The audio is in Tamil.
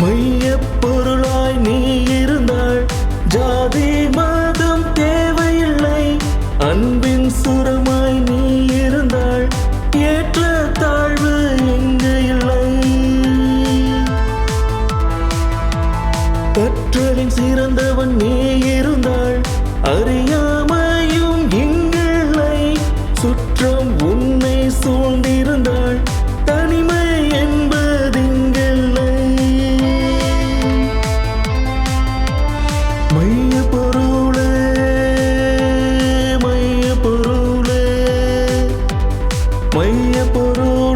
மைய பொருளாய் நீ இருந்தாள் ஜாதி மதம் தேவையில்லை. அன்பின் சுரமாய் நீ இருந்தாள் ஏற்ற தாழ்வு இங்கு இல்லை. கற்றலின் சிறந்தவன் நீ இருந்தாள் அறியாமையும் இங்கில்லை சுற்றம் உன்னை சூழ்ந்திருந்தாள் மைய பொருளே மைய பொருள்